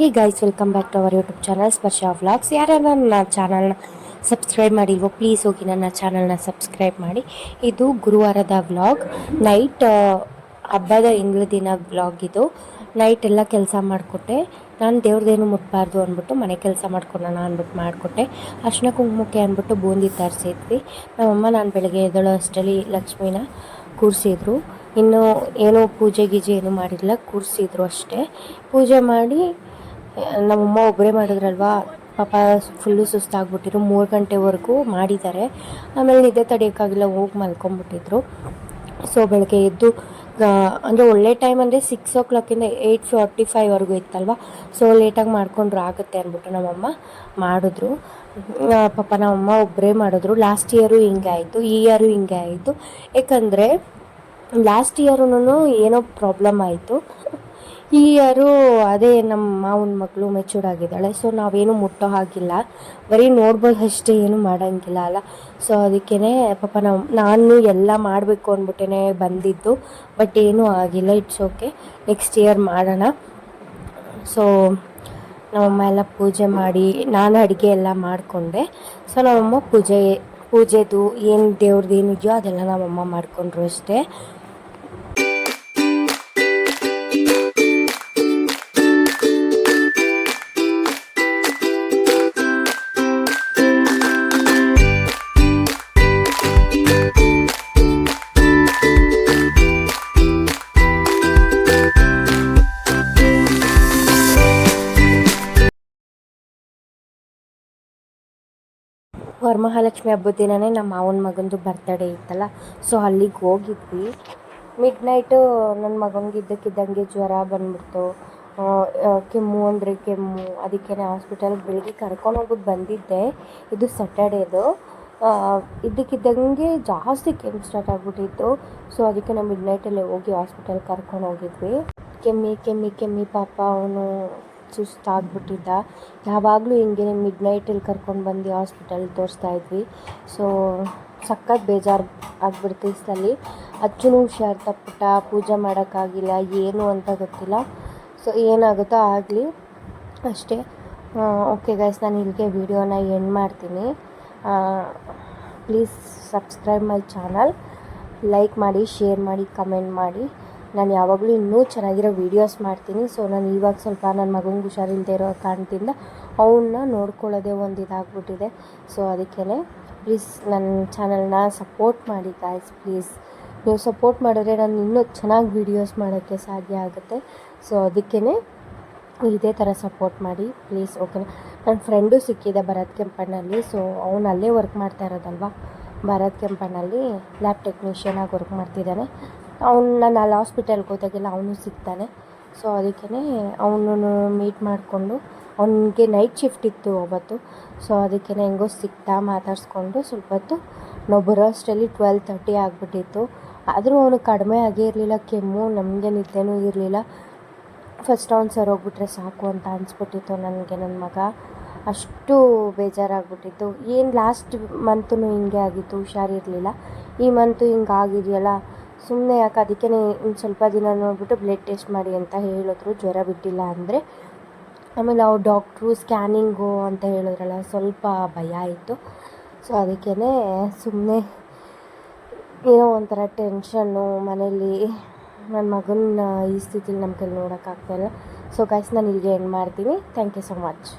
Hey guys welcome back to our YouTube channel Sparsha vlogs ಯಾರ್ಯಾರು ನನ್ನ ಚಾನಲ್ನ subscribe ಮಾಡಿಲ್ವೋ please ಹೋಗಿ ನನ್ನ ಚಾನಲ್ನ ಸಬ್ಸ್ಕ್ರೈಬ್ ಮಾಡಿ. ಇದು ಗುರುವಾರದ ವ್ಲಾಗ್ ನೈಟ್ ಹಬ್ಬದ ಇಂಗ್ಲ ದಿನ ವ್ಲಾಗ್ ಇದು. ನೈಟ್ ಎಲ್ಲ ಕೆಲಸ ಮಾಡಿಕೊಟ್ಟೆ. ನಾನು ದೇವ್ರದ್ದೇನು ಮುಟ್ಬಾರ್ದು ಅಂದ್ಬಿಟ್ಟು ಮನೆ ಕೆಲಸ ಮಾಡ್ಕೊಳೋಣ ಅಂದ್ಬಿಟ್ಟು ಮಾಡಿಕೊಟ್ಟೆ. ಅರ್ಶಿನ ಕುಂಕುಮಕ್ಕೆ ಅಂದ್ಬಿಟ್ಟು ಬೂಂದಿ ತರಿಸಿದ್ವಿ. ನಮ್ಮಮ್ಮ ನಾನು ಬೆಳಗ್ಗೆ ಎದ್ದಳೋ ಅಷ್ಟರಲ್ಲಿ ಲಕ್ಷ್ಮಿನ ಕೂರಿಸಿದ್ರು. ಇನ್ನು ಏನೋ ಪೂಜೆ ಗೀಜೆ ಏನು ಮಾಡಿಲ್ಲ, ಕೂರಿಸಿದ್ರು ಅಷ್ಟೇ. ಪೂಜೆ ಮಾಡಿ ನಮ್ಮಮ್ಮ ಒಬ್ಬರೇ ಮಾಡಿದ್ರಲ್ವಾ? ಪಾಪ ಫುಲ್ಲು ಸುಸ್ತಾಗ್ಬಿಟ್ಟಿದ್ರು. ಮೂರು ಗಂಟೆವರೆಗೂ ಮಾಡಿದ್ದಾರೆ. ಆಮೇಲೆ ನಿದ್ದೆ ತಡೆಯೋಕ್ಕಾಗಿಲ್ಲ, ಹೋಗಿ ಮಲ್ಕೊಂಬಿಟ್ಟಿದ್ರು. ಸೊ ಬೆಳಗ್ಗೆ ಎದ್ದು ಅಂದರೆ ಒಳ್ಳೆ ಟೈಮ್ ಅಂದರೆ ಸಿಕ್ಸ್ ಓ ಕ್ಲಾಕಿಂದ ಏಯ್ಟ್ ಫಾರ್ಟಿ ಫೈವ್ವರೆಗೂ ಇತ್ತಲ್ವ? ಸೊ ಲೇಟಾಗಿ ಮಾಡಿಕೊಂಡ್ರು, ಆಗುತ್ತೆ ಅಂದ್ಬಿಟ್ಟು ನಮ್ಮಮ್ಮ ಮಾಡಿದ್ರು. ಪಾಪ ನಮ್ಮಮ್ಮ ಒಬ್ಬರೇ ಮಾಡಿದ್ರು. ಲಾಸ್ಟ್ ಇಯರು ಹಿಂಗೆ ಆಯಿತು. ಈ ಇಯರು ಹಿಂಗೆ ಆಯಿತು. ಯಾಕಂದರೆ ಲಾಸ್ಟ್ ಇಯರೂ ಏನೋ ಪ್ರಾಬ್ಲಮ್ ಆಯಿತು. ಈ ಇಯರು ಅದೇ ನಮ್ಮ ಮಾವನ ಮಗಳು ಮೆಚೂರ್ಡ್ ಆಗಿದ್ದಾಳೆ. ಸೊ ನಾವೇನು ಮುಟ್ಟೋ ಹಾಗಿಲ್ಲ. ಬರೀ ನೋಡ್ಬೋದು ಅಷ್ಟೇ ಏನು ಮಾಡೋಂಗಿಲ್ಲ ಅಲ್ಲ. ಸೊ ಅದಕ್ಕೇ ಪಾಪ ನಾವು, ನಾನು ಎಲ್ಲ ಮಾಡಬೇಕು ಅಂದ್ಬಿಟ್ಟೇ ಬಂದಿದ್ದು. ಬಟ್ ಏನೂ ಆಗಿಲ್ಲ. ಇಟ್ಸ್ ಓಕೆ ನೆಕ್ಸ್ಟ್ ಇಯರ್ ಮಾಡೋಣ. ಸೊ ನಮ್ಮಮ್ಮ ಎಲ್ಲ ಪೂಜೆ ಮಾಡಿ, ನಾನು ಅಡುಗೆ ಎಲ್ಲ ಮಾಡಿಕೊಂಡೆ. ಸೊ ನಮ್ಮಮ್ಮ ಪೂಜೆ, ಪೂಜೆದು ಏನು ದೇವ್ರದ್ದು ಏನಿದೆಯೋ ಅದೆಲ್ಲ ನಮ್ಮಮ್ಮ ಮಾಡಿಕೊಂಡ್ರು ಅಷ್ಟೇ. ವರಮಹಾಲಕ್ಷ್ಮಿ ಹಬ್ಬದ ದಿನವೇ ನಮ್ಮ ಮಾವನ ಮಗಂದು ಬರ್ತಡೇ ಇತ್ತಲ್ಲ ಸೊ ಅಲ್ಲಿಗೆ ಹೋಗಿದ್ವಿ. ಮಿಡ್ ನೈಟು ನನ್ನ ಮಗನಿಗೆ ಇದ್ದಕ್ಕಿದ್ದಂಗೆ ಜ್ವರ ಬಂದ್ಬಿಡ್ತು. ಕೆಮ್ಮು ಅಂದರೆ ಕೆಮ್ಮು ಅದಕ್ಕೆ ಹಾಸ್ಪಿಟಲ್ಗೆ ಬೆಳಿಗ್ಗೆ ಕರ್ಕೊಂಡು ಹೋಗೋದು ಬಂದಿದ್ದೆ. ಇದು ಸ್ಯಾಟರ್ಡೇದು ಇದ್ದಕ್ಕಿದ್ದಂಗೆ ಜಾಸ್ತಿ ಕೆಮ್ಮು ಸ್ಟಾರ್ಟ್ ಆಗಿಬಿಟ್ಟಿತ್ತು. ಸೊ ಅದಕ್ಕೆ ನಾವು ಮಿಡ್ ನೈಟಲ್ಲೇ ಹೋಗಿ ಹಾಸ್ಪಿಟಲ್ಗೆ ಕರ್ಕೊಂಡು ಹೋಗಿದ್ವಿ. ಕೆಮ್ಮಿ ಕೆಮ್ಮಿ ಕೆಮ್ಮಿ ಪಾಪ ಅವನು ಸುಸ್ತಾಗ್ಬಿಟ್ಟಿದ್ದ. ಯಾವಾಗಲೂ ಹಿಂಗೆ ಮಿಡ್ ನೈಟಲ್ಲಿ ಕರ್ಕೊಂಡು ಬಂದು ಹಾಸ್ಪಿಟಲ್ ತೋರಿಸ್ತಾ ಇದ್ವಿ. ಸೊ ಸಖತ್ ಬೇಜಾರು ಆಗ್ಬಿಡ್ತು ಇಷ್ಟಲ್ಲಿ ಅಚ್ಚುನು ಹುಷಾರು ತಪ್ಪಿಟ ಪೂಜೆ ಮಾಡೋಕ್ಕಾಗಿಲ್ಲ, ಏನು ಅಂತ ಗೊತ್ತಿಲ್ಲ. ಸೊ ಏನಾಗುತ್ತೋ ಆಗಲಿ, ಅಷ್ಟೇ. ಓಕೆ ಗೈಸ್ ನಾನು ಇಲ್ಲಿಗೆ ವೀಡಿಯೋನ ಎಂಡ್ ಮಾಡ್ತೀನಿ. Please subscribe my channel like ಮಾಡಿ ಶೇರ್ ಮಾಡಿ ಕಮೆಂಟ್ ಮಾಡಿ. ನಾನು ಯಾವಾಗಲೂ ಇನ್ನೂ ಚೆನ್ನಾಗಿರೋ ವೀಡಿಯೋಸ್ ಮಾಡ್ತೀನಿ. ಸೊ ನಾನು ಇವಾಗ ಸ್ವಲ್ಪ ನನ್ನ ಮಗನಿಗೆ ಹುಷಾರಿಲ್ಲದೆ ಇರೋ ಕಾರಣದಿಂದ ಅವನ್ನ ನೋಡ್ಕೊಳ್ಳೋದೇ ಒಂದು ಇದಾಗ್ಬಿಟ್ಟಿದೆ. ಸೊ ಅದಕ್ಕೇ ಪ್ಲೀಸ್ ನನ್ನ ಚಾನಲ್ನ ಸಪೋರ್ಟ್ ಮಾಡಿ ಗಾಯ್ಸ್ ಪ್ಲೀಸ್ ನೀವು ಸಪೋರ್ಟ್ ಮಾಡಿದ್ರೆ ನಾನು ಇನ್ನೂ ಚೆನ್ನಾಗಿ ವೀಡಿಯೋಸ್ ಮಾಡೋಕ್ಕೆ ಸಾಧ್ಯ ಆಗುತ್ತೆ. ಸೊ ಅದಕ್ಕೇ ಇದೇ ಥರ ಸಪೋರ್ಟ್ ಮಾಡಿ ಪ್ಲೀಸ್ ಓಕೆನಾ ನನ್ನ ಫ್ರೆಂಡು ಸಿಕ್ಕಿದೆ ಭರತ್ ಕೆಂಪಣ್ಣಲ್ಲಿ. ಸೊ ಅವನು ಅಲ್ಲೇ ವರ್ಕ್ ಮಾಡ್ತಾ ಇರೋದಲ್ವ? ಭರತ್ ಕೆಂಪಣ್ಣಲ್ಲಿ ಲ್ಯಾಬ್ ಟೆಕ್ನಿಷಿಯನಾಗಿ ವರ್ಕ್ ಮಾಡ್ತಿದ್ದಾನೆ. ಅವ್ನು ನಾನು ಅಲ್ಲಿ ಹಾಸ್ಪಿಟಲ್ಗೆ ಹೋದಾಗೆಲ್ಲ ಅವನು ಸಿಗ್ತಾನೆ. ಸೊ ಅದಕ್ಕೇ ಅವನನ್ನು ಮೀಟ್ ಮಾಡಿಕೊಂಡು, ಅವನಿಗೆ ನೈಟ್ ಶಿಫ್ಟ್ ಇತ್ತು ಅವತ್ತು. ಸೊ ಅದಕ್ಕೆ ಹೆಂಗೋ ಸಿಕ್ತಾ ಮಾತಾಡಿಸ್ಕೊಂಡು ಸ್ವಲ್ಪ ಹೊತ್ತು, ನಾವು ಬರೋ ಅಷ್ಟರಲ್ಲಿ ಟ್ವೆಲ್ ತರ್ಟಿ ಆಗಿಬಿಟ್ಟಿತ್ತು. ಆದರೂ ಅವನು ಕಡಿಮೆ ಆಗೇ ಇರಲಿಲ್ಲ, ಕೆಮ್ಮು, ನಮಗೆ ನಿದ್ದೆನೂ ಇರಲಿಲ್ಲ. ಫಸ್ಟ್ ಅವ್ನು ಸರ್ ಹೋಗ್ಬಿಟ್ರೆ ಸಾಕು ಅಂತ ಅನಿಸ್ಬಿಟ್ಟಿತ್ತು ನನಗೆ ನನ್ನ ಮಗ. ಅಷ್ಟು ಬೇಜಾರಾಗ್ಬಿಟ್ಟಿತ್ತು. ಏನು ಲಾಸ್ಟ್ ಮಂತೂ ಹಿಂಗೆ ಆಗಿತ್ತು, ಹುಷಾರಿರಲಿಲ್ಲ. ಈ ಮಂತು ಹಿಂಗೆ ಆಗಿದೆಯಲ್ಲ ಸುಮ್ಮನೆ ಯಾಕೆ ಅದಕ್ಕೆ ಒಂದು ಸ್ವಲ್ಪ ದಿನ ನೋಡಿಬಿಟ್ಟು ಬ್ಲಡ್ ಟೆಸ್ಟ್ ಮಾಡಿ ಅಂತ ಹೇಳಿದ್ರು. ಜ್ವರ ಬಿಟ್ಟಿಲ್ಲ ಅಂದರೆ ಆಮೇಲೆ ಅವ್ರು ಡಾಕ್ಟ್ರು ಸ್ಕ್ಯಾನಿಂಗು ಅಂತ ಹೇಳಿದ್ರಲ್ಲ, ಸ್ವಲ್ಪ ಭಯ ಆಯಿತು ಸೊ ಅದಕ್ಕೇ ಸುಮ್ಮನೆ ಏನೋ ಒಂಥರ ಟೆನ್ಷನ್ನು ಮನೇಲಿ ನನ್ನ ಮಗನ ಈ ಸ್ಥಿತಿಲಿ ನಮ್ಮ ಕೈಲಿ ನೋಡೋಕ್ಕಾಗ್ತಾಯಿಲ್ಲ ಸೊ ಗೈಸ್ ನಾನು ಇಲ್ಲಿಗೆ ಎಂಡ್ ಮಾಡ್ತೀನಿ. Thank you so much